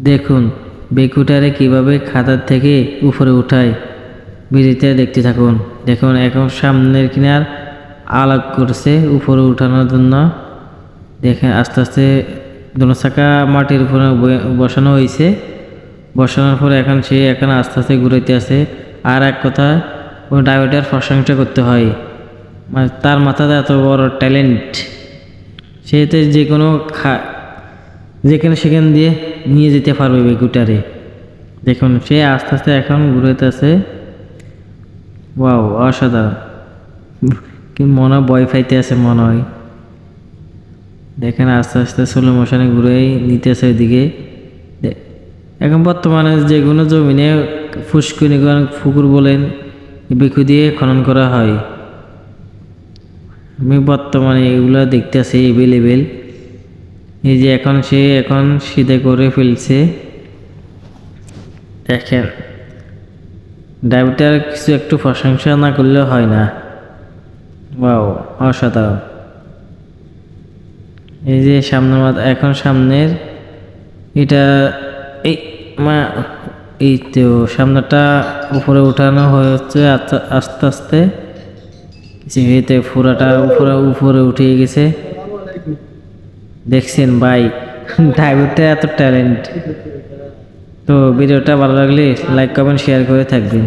দেখুন, বেকুটারে কীভাবে খাতার থেকে উপরে উঠায়। বিড়িতে দেখতে থাকুন। দেখুন, এখন সামনের কিনার আলাগ করছে উপরে উঠানোর জন্য। দেখেন, আস্তে আস্তে দুনো চাকা মাটির উপরে বসানো হয়েছে বসানোর পরে এখন সে এখন আস্তে আস্তে ঘুরাইতে আছে। আর এক কথা ওই ড্রাইভারটার প্রশংসা করতে হয়। মানে তার মাথাতে এত বড় ট্যালেন্ট। সেতে যে কোনো খা যেখানে সেখান দিয়ে নিয়ে যেতে পারবে বেগুটারে দেখুন, সে আস্তে আস্তে এখন ঘুরাইতেছে ওয়াও, অসাধারণ। কি মনে হয় ভয় পাইতে আছে, মনে হয়। দেখেন, আস্তে আস্তে স্লো মোশনে ঘুরেই নিতেছে ওইদিকে। এখন বর্তমানে যে কোনো জমিনে ফুসকুনি ফুকুর বলেন, বেকু দিয়ে খনন করা হয়। আমি বর্তমানে এগুলো দেখতেছি এভেলেবেল এই যে এখন সে এখন সিধে করে ফেলছে। দেখেন ড্রাইভারটার কিছু একটু প্রশংসা না করলে হয় না। বাও অসাধারণ। এই যে সামনের মাথা এখন সামনের এটা, এই মা, এই তো সামনেটা উপরে উঠানো হয়েছে আস্তে আস্তে। আস্তে পুরাটা উপরে উপরে উঠে গেছে। দেখছেন ভাই ড্রাইভারটা এত ট্যালেন্ট তো ভিডিওটা ভালো লাগলে লাইক কমেন্ট শেয়ার করে থাকবেন।